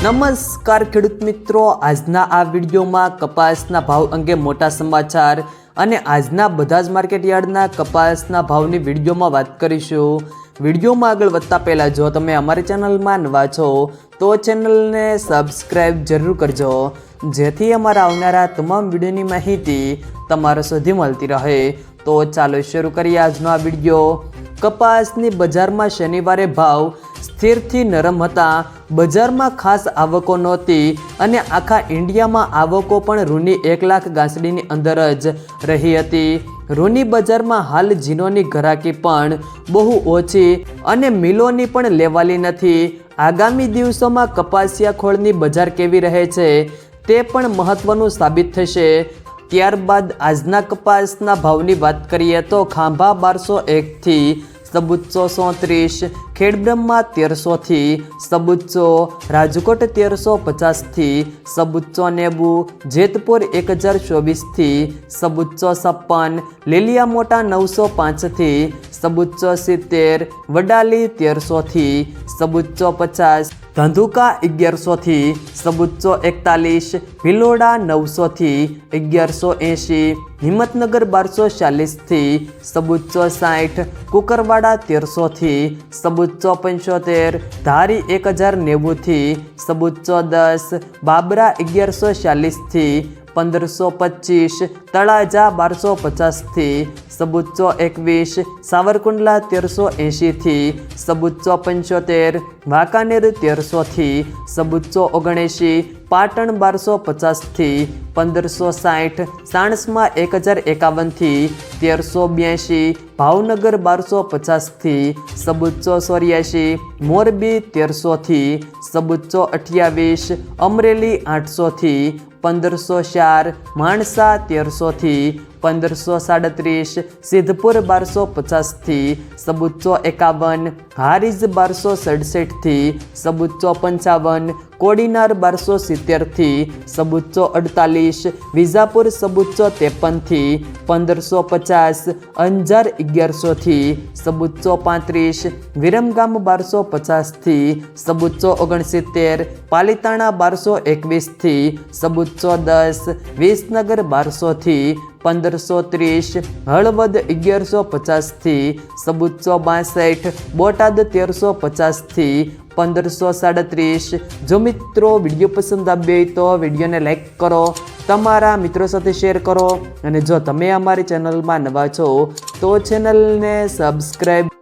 નમસ્કાર, ખેડૂત મિત્રો. આજના આ વિડીયોમાં કપાસના ભાવ અંગે મોટા સમાચાર અને આજના બધા જ માર્કેટ યાર્ડના કપાસના ભાવની વિડીયોમાં વાત કરીશું. વિડીયોમાં આગળ વધતા પહેલાં જો તમે અમારી ચેનલમાં નવા છો, તો ચેનલને સબસ્ક્રાઈબ જરૂર કરજો, જેથી અમારા આવનારા તમામ વિડીયોની માહિતી તમારા સુધી મળતી રહે. તો ચાલો શરૂ કરીએ આજનો આ વીડિયો. કપાસની બજારમાં શનિવારે ભાવ સ્થિરથી નરમ હતા. બજારમાં ખાસ આવકો નહોતી અને આખા ઇન્ડિયામાં આવકો પણ રૂની એક લાખ ગાંસડીની અંદર જ રહી હતી. રૂની બજારમાં હાલ જીનોની ઘરાકી પણ બહુ ઓછી અને મિલોની પણ લેવાલી નથી. આગામી દિવસોમાં કપાસિયા ખોળની બજાર કેવી રહે છે તે પણ મહત્વનું સાબિત થશે. ત્યારબાદ આજના કપાસના ભાવની વાત કરીએ તો ખાંભા બારસો એકથી સબુચ્ચો સોત્રીસ, ખેડબ્રહ્મા તેરસોથી સબુચ્ચો રાજકોટ તેરસો પચાસથી સબુચ્ચો નેબુ, જેતપુર એક હજાર ચોવીસથી સબુચ્ચો છપ્પન, લીલિયા મોટા નવસો પાંચથી સબુચ્ચો સિત્તેર, વડાલી તેરસોથી સબુચ્ચો પચાસ ધંધુકા અગિયારસોથી સબુચ્ચો એકતાલીસ, ભિલોડા નવસોથી અગિયારસો એંશી, હિંમતનગર બારસો ચાલીસથી સબુચ્ચો સાઠ, કુકરવાડા તેરસોથી સબુચ્ચો પંચોતેર, ધારી એક હજાર નેવુંથી સબુચ્ચો દસ, બાબરા અગિયારસો ચાલીસથી પંદરસો પચીસ, તળાજા બારસો પચાસથી સબુચ્ચો એકવીસ, સાવરકુંડલા તેરસો એંશીથી સબુચ્ચો પંચોતેર, વાંકાનેર તેરસોથી સબુચ્ચો ઓગણએંશી પાટણ બારસો પચાસથી પંદરસો સાઠ, સાણસમાં એક હજાર એકાવનથી તેરસો બ્યાસી ભાવનગર બારસો પચાસથી સબુચ્ચો ચોર્યાસી મોરબી તેરસોથી સબુચ્ચો અઠ્યાવીસ, અમરેલી આઠસોથી પંદરસો ચાર, માણસા તેરસોથી પંદરસો સાડત્રીસ, સિદ્ધપુર બારસો પચાસથી સબુચ્ચો એકાવન હારીજ બારસો સડસઠથી સબુચ્ચો પંચાવન, કોડીનાર બારસો સિત્તેરથી સબુચ્ચો અડતાલીસ, વિજાપુર સબુચ્ચો ત્રેપનથી, પંદરસો પચાસ, અંજાર અગિયારસોથી સબુચ્ચો પાંત્રીસ, વિરમગામ બારસો પચાસથી સબુચ્ચો ઓગણસિત્તેર, પાલિતાણા બારસો એકવીસથી સબુચ્ચો દસ, વિસનગર બારસોથી પંદરસો ત્રીસ, હળવદ અગિયારસો પચાસથી સબુચ્ચો બાસઠ, બોટાદ તેરસો પચાસથી, પંદરસો સાડત્રીસ. જો મિત્રો વીડિયો પસંદ આવ્યો હોય તો વિડીયોને લાઈક કરો, તમારા મિત્રો સાથે શેર કરો, અને જો તમે અમારી ચેનલમાં નવા છો, તો ચેનલને સબસ્ક્રાઈબ